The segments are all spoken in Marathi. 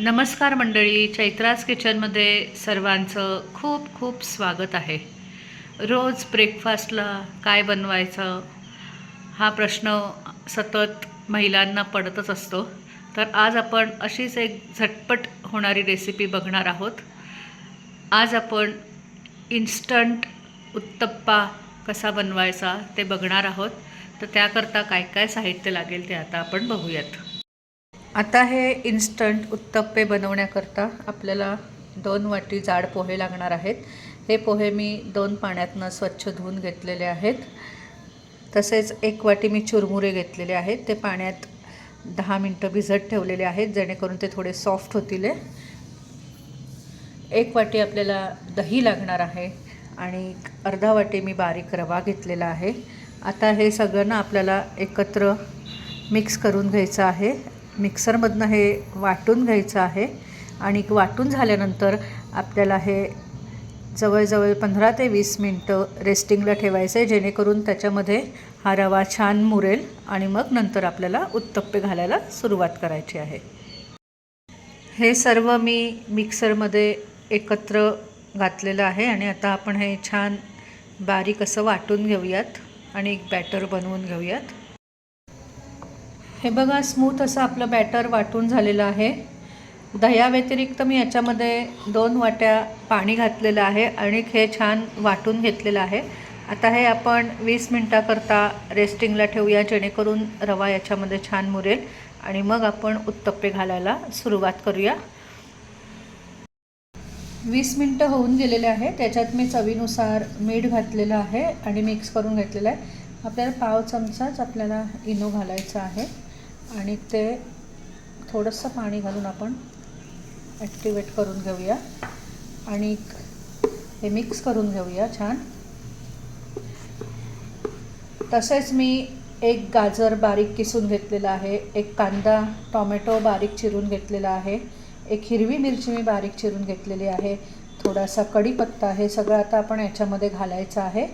नमस्कार मंडळी चैत्रास किचनमध्ये सर्वांचं खूप खूप स्वागत आहे. रोज ब्रेकफास्टला काय बनवायचं हा प्रश्न सतत महिलांना पडतच असतो. तर आज आपण अशीच एक झटपट होणारी रेसिपी बघणार आहोत. आज आपण इन्स्टंट उत्तप्पा कसा बनवायचा ते बघणार आहोत. तर त्याकरता काय काय साहित्य लागेल ते आता आपण बघूयात. आता हे इन्स्टंट उत्तप्पे बनवण्याकरता आपल्याला दोन वाटी जाड पोहे लागणार आहेत. हे पोहे मी दोन पाण्यातनं स्वच्छ धुवून घेतलेले आहेत. तसेच एक वाटी मी चुरमुरे घेतलेले आहेत. ते पाण्यात दहा मिनटं भिजत ठेवलेले आहेत जेणेकरून ते थोडे सॉफ्ट होतील. एक वाटी आपल्याला दही लागणार आहे आणि अर्धा वाटी मी बारीक रवा घेतलेला आहे. आता हे सगळं ना आपल्याला एकत्र मिक्स करून घ्यायचं आहे. मिक्सरमधनं हे वाटून घ्यायचं आहे. आणि वाटून झाल्यानंतर आपल्याला हे जवळजवळ पंधरा ते वीस मिनटं रेस्टिंगला ठेवायचं आहे जेणेकरून त्याच्यामध्ये हा रवा छान मुरेल आणि मग नंतर आपल्याला उत्तप्पे घालायला सुरुवात करायची आहे. हे सर्व मी मिक्सरमध्ये एकत्र घातलेलं आहे आणि आता आपण हे छान बारीक असं वाटून घेऊयात आणि एक बॅटर बनवून घेऊयात. हे बघा स्मूथ असं आपलं बॅटर वाटून झालेलं आहे. दह्याव्यतिरिक्त मी याच्यामध्ये दोन वाट्या पाणी घातलेलं आहे आणि हे छान वाटून घेतलेलं आहे. आता हे आपण वीस मिनटाकरता रेस्टिंगला ठेवूया जेणेकरून रवा याच्यामध्ये छान मुरेल. आणि मग आपण उत्तप्पे घालायला सुरुवात करूया. वीस मिनटं होऊन गेलेले आहे. त्याच्यात मी चवीनुसार मीठ घातलेलं आहे आणि मिक्स करून घेतलेलं आहे. आपल्याला पाव चमचाच आपल्याला इनो घालायचा आहे. आणि ते थोडंसं पाणी घालून आपण ॲक्टिवेट करून घेऊया. आणि हे मिक्स करून घेऊया छान. तसेच मी एक गाजर बारीक किसून घेतलेला आहे एक कांदा टॉमॅटो बारीक चिरून घेतलेला आहे एक हिरवी मिरची मी बारीक चिरून घेतलेली आहे थोडासा कढीपत्ता हे सगळं आता आपण याच्यामध्ये घालायचं आहे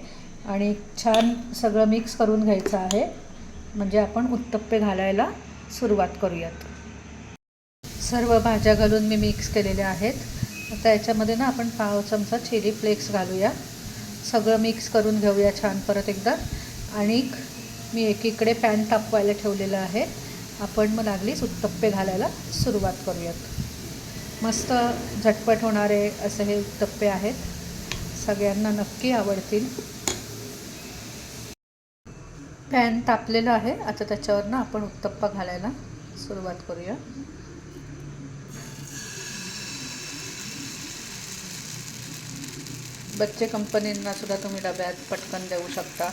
आणि छान सगळं मिक्स करून घ्यायचं आहे. म्हणजे आपण उत्तप्पे घालायला सुरुवात करूयात. सर्व भाज्या घालून मी मिक्स केलेल्या आहेत. आता याच्यामध्ये ना आपण पाव चमचा चिली फ्लेक्स घालूया. सगळं मिक्स करून घेऊया छान परत एकदा. आणि मी एकीकडे पॅन तापवायला ठेवलेलं आहे. आपण मग लागलीच उत्तप्पे घालायला सुरुवात करूयात. मस्त झटपट होणारे असे हे उत्तप्पे आहेत. सगळ्यांना नक्की आवडतील. पॅन तापलेलं आहे. आता त्याच्यावर ना आपण उत्तप्पा घालायला सुरुवात करूया. बच्चे कंपनींना सुद्धा तुम्ही डब्यात पटकन देऊ शकता.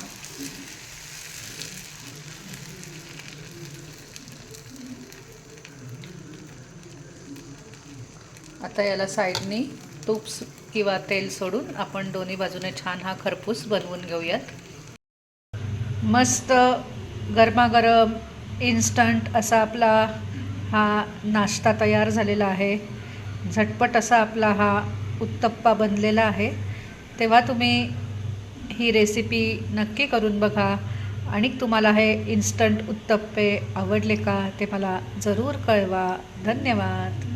आता याला साईडनी तूप किंवा तेल सोडून आपण दोन्ही बाजूने छान हा खरपूस बनवून घेऊयात. मस्त गरमागरम इन्स्टंट असा आपला हा नाश्ता तयार झालेला आहे. झटपट असा आपला हा उत्तप्पा बनलेला आहे. तेव्हा तुम्ही ही रेसिपी नक्की करून बघा. आणि तुम्हाला हे इन्स्टंट उत्तप्पे आवडले का ते मला जरूर कळवा. धन्यवाद.